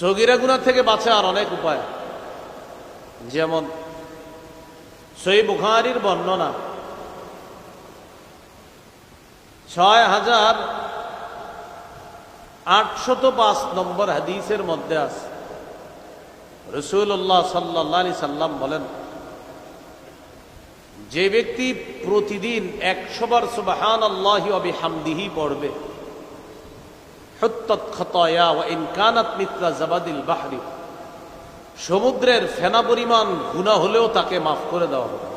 সগিরা গুণা থেকে বাঁচার অনেক উপায়। যেমন সই বুখারির বর্ণনা, ছয় হাজার আটশত পাঁচ নম্বর হাদিসের মধ্যে আছে। রসুল্লাহ সাল্লি সাল্লাম বলেন, যে ব্যক্তি প্রতিদিন একশোবার সুবাহান আল্লাহি অবি হামদিহি পড়বে হত্তত খতয়া জাবাদিল বাহরি। সমুদ্রের ফেনা পরিমাণ গুণা হলেও তাকে মাফ করে দেওয়া হবে।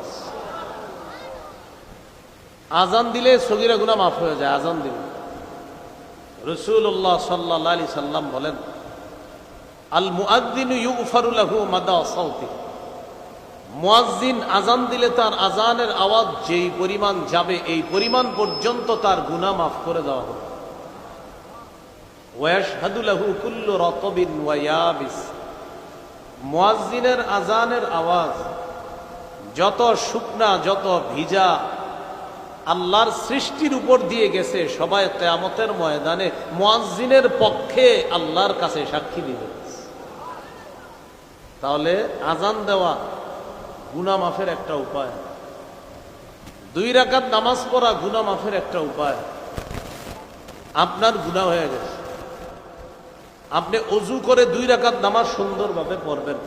আজান দিলে সগিরা গুণা মাফ হয়ে যায়, আজান দিলে। রসুল্লাহ সাল্লা আলি সাল্লাম বলেন, আল মুআদ্দিন ইউফারুলাহু মাদা মুয়াজ্জিন আজান দিলে তার আজানের আওয়াজ যেই পরিমাণ যাবে, এই পরিমাণ পর্যন্ত তার গুণা মাফ করে দেওয়া হবে। মুয়াজ্জিনের আজানের আওয়াজ, যত শুকনা, যত ভিজা, আল্লাহর সৃষ্টির উপর দিয়ে গেছে, সবাই কেয়ামতের ময়দানে মুয়াজ্জিনের পক্ষে আল্লাহর কাছে সাক্ষী দিবে। তাহলে আজান দেওয়া গুনা মাফের একটা উপায়। দুই রাকাত নামাজ পড়া গুনা মাফের একটা উপায়। আপনার গুণা হয়ে গেছে। আপনি অজু করে দুই রাকাত নামাজ সুন্দরভাবে পড়বেন।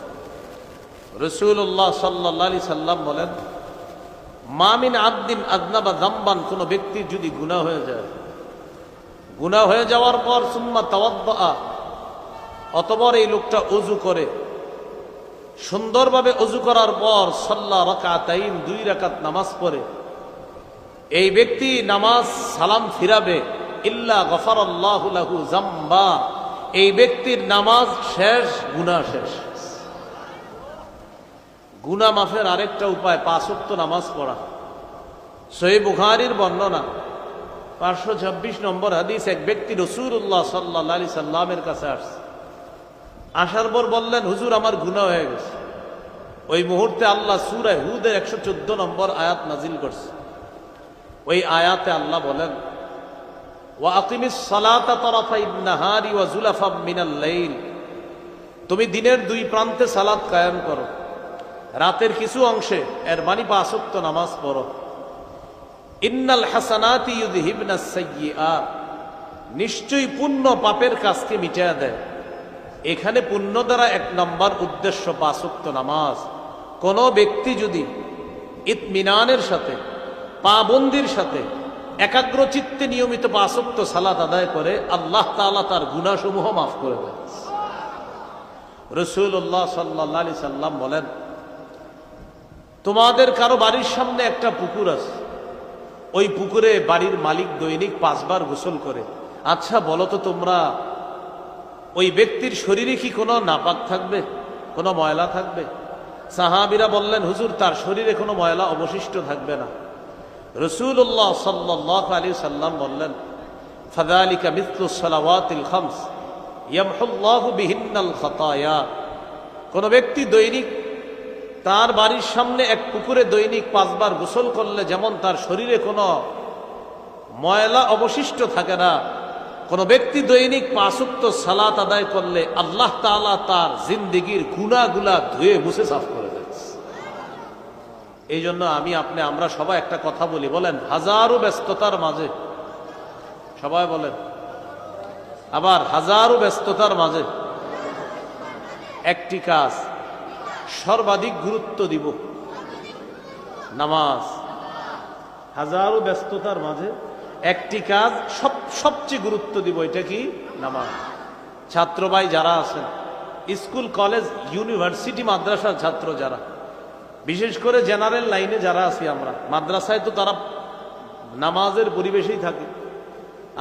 রসুল্লাহ সাল্লি সাল্লাম বলেন মামিন আদ্দিন আদনা বা দাম্বান কোন ব্যক্তির যদি গুণা হয়ে যায় গুণা হয়ে যাওয়ার পর সুম্মা তাওয়াদ্দা অতবর এই লোকটা অজু করে, সুন্দরভাবে অজু করার পর সল্লা রকাতাইন, দুই রাকাত নামাজ পড়ে, এই ব্যক্তি নামাজ সালাম ফিরাবে, ইল্লা গফর আল্লাহু জাম্বা এই ব্যক্তির নামাজ শেষ গুণা শেষ। গুনা মাফের আরেকটা উপায় পাঁচক্ত নামাজ পড়া। সই বুখারির বর্ণনা, পাঁচশো ছাব্বিশ নম্বর হাদিস, এক ব্যক্তি রসুল্লাহ সাল্লা আলি সাল্লামের কাছে আসছে। আসার পর বললেন, হুজুর, আমার গুণা হয়ে গেছে। ওই মুহূর্তে আল্লাহ সুরায় হুদের একশো চোদ্দ নম্বর আয়াত নাজিল করছে। ওই আয়াতে আল্লাহ বলেন তুমি দিনের দুই প্রান্তে সালাত কায়েম করো। রাতের কিছু অংশে এর মানি পাঁচক্ত নামাজ পড়ো। ইন্নাল হাসানাতি সাইয়্যিআত নিশ্চয়ই পুণ্য পাপের কাজকে মিটিয়ে দেয়। এখানে পুণ্য দ্বারা এক নম্বর উদ্দেশ্য পাঁচক্ত নামাজ। কোন ব্যক্তি যদি ইতমিনানের সাথে, পাবন্দির সাথে একাগ্র চিত্তে নিয়মিত পাঁচক্ত সালাত আদায় করে, আল্লাহ তাআলা তার গুণাসমূহ মাফ করে দেয় রসুল্লাহ সাল্লাহ সাল্লাম বলেন, তোমাদের কারও বাড়ির সামনে একটা পুকুর আছে। ওই পুকুরে বাড়ির মালিক দৈনিক পাঁচবার গোসল করে। আচ্ছা বলো তো তোমরা, ওই ব্যক্তির শরীরে কি কোনো নাপাক থাকবে? কোনো ময়লা থাকবে? সাহাবিরা বললেন, হুজুর, তার শরীরে কোনো ময়লা অবশিষ্ট থাকবে না। রসুল্লাহ সাল্লাহ আলী সাল্লাম বললেন ফাদালিকা মিথলু সালাওয়াতিল খামস, ইয়ামহুল্লাহু বিহিন্নাল খতায়া। কোন ব্যক্তি দৈনিক, তার বাড়ির সামনে এক পুকুরে দৈনিক পাঁচবার গোসল করলে যেমন তার শরীরে কোনো ময়লা অবশিষ্ট থাকে না, কোন ব্যক্তি দৈনিক পাঁচুক্ত সালাত আদায় করলে আল্লাহ তালা তার জিন্দিগির গুণাগুলা ধুয়ে মুছে সাফ করে এই জন্য আমি আপনি, আমরা সবাই একটা কথা বলি, বলেন, হাজারো ব্যস্ততার মাঝে। সবাই বলেন, আবার হাজারো ব্যস্ততার মাঝে একটি কাজ, সর্বাধিক গুরুত্ব দিব, নামাজ। হাজারো ব্যস্ততার মাঝে একটি কাজ সব, সবচেয়ে গুরুত্ব দিব, এটা কি? নামাজ। ছাত্র ভাই যারা আছেন, স্কুল, কলেজ, ইউনিভার্সিটি, মাদ্রাসার ছাত্র যারা বিশেষ করে জেনারেল লাইনে যারা আছি আমরা, মাদ্রাসায় তো তারা নামাজের পরিবেশেই থাকে।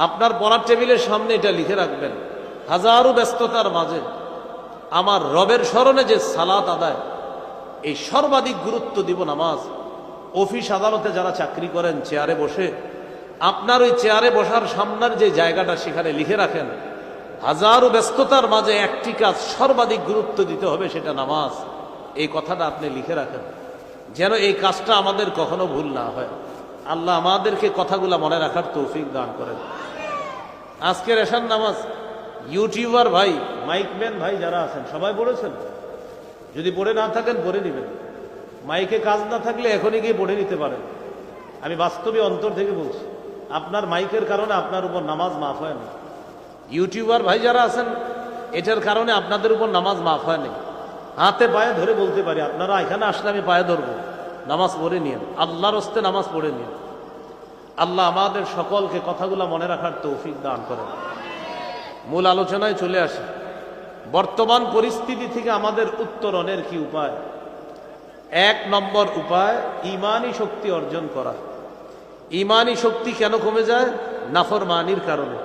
আপনার পড়ার টেবিলের সামনে এটা লিখে রাখবেন, হাজারো ব্যস্ততার মাঝে আমার রবের স্মরণে যে সালাত আদায়, এই সর্বাধিক গুরুত্ব দিব নামাজ। অফিস আদালতে যারা চাকরি করেন, চেয়ারে বসে, আপনার ওই চেয়ারে বসার সামনের যে জায়গাটা সেখানে লিখে রাখেন, হাজারো ব্যস্ততার মাঝে একটি কাজ সর্বাধিক গুরুত্ব দিতে হবে, সেটা নামাজ। এই কথাটা আপনি লিখে রাখেন। যেন এই কাজটা আমাদের কখনো ভুল না হয়। আল্লাহ আমাদেরকে কথাগুলা মনে রাখার তৌফিক দান করেন। আজকের এশার নামাজ, ইউটিউবার ভাই মাইকম্যান ভাই যারা আছেন, সবাই পড়েছেন যদি পড়ে না থাকেন পড়ে নেবেন। মাইকে কাজ না থাকলে এখনই গিয়ে পড়ে নিতে পারেন। আমি বাস্তবে অন্তর থেকে বলছি, আপনার মাইকের কারণে আপনার উপর নামাজ মাফ হয় না। ইউটিউবার ভাই যারা আছেন, এটার কারণে আপনাদের উপর নামাজ মাফ হয় নাই। হাতে পায়ে ধরে বলতে পারি, আপনারা এখানে আসলে আমি পায়ে ধরবো। নামাজ পড়ে নিন আল্লাহর হস্তে নামাজ পড়ে নিন আল্লাহ আমাদের সকলকে কথাগুলো মনে রাখার তৌফিক দান করেন। মূল আলোচনায় চলে আসে। বর্তমান পরিস্থিতি থেকে আমাদের উত্তরণের কি উপায়? এক নম্বর উপায় ইমানি শক্তি অর্জন করা। ইমানি শক্তি কেন কমে যায়? নাফরমানির কারণে।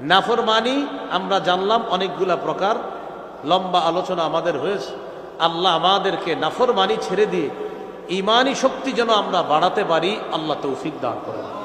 নাফরমানি, আমরা জানলাম, অনেকগুলা প্রকার। লম্বা আলোচনা আমাদের হয়েছে। আল্লাহ আমাদেরকে নাফরমানি ছেড়ে দিয়ে ইমানি শক্তি যেন আমরা বাড়াতে পারি, আল্লাহ তৌফিক দান করেন।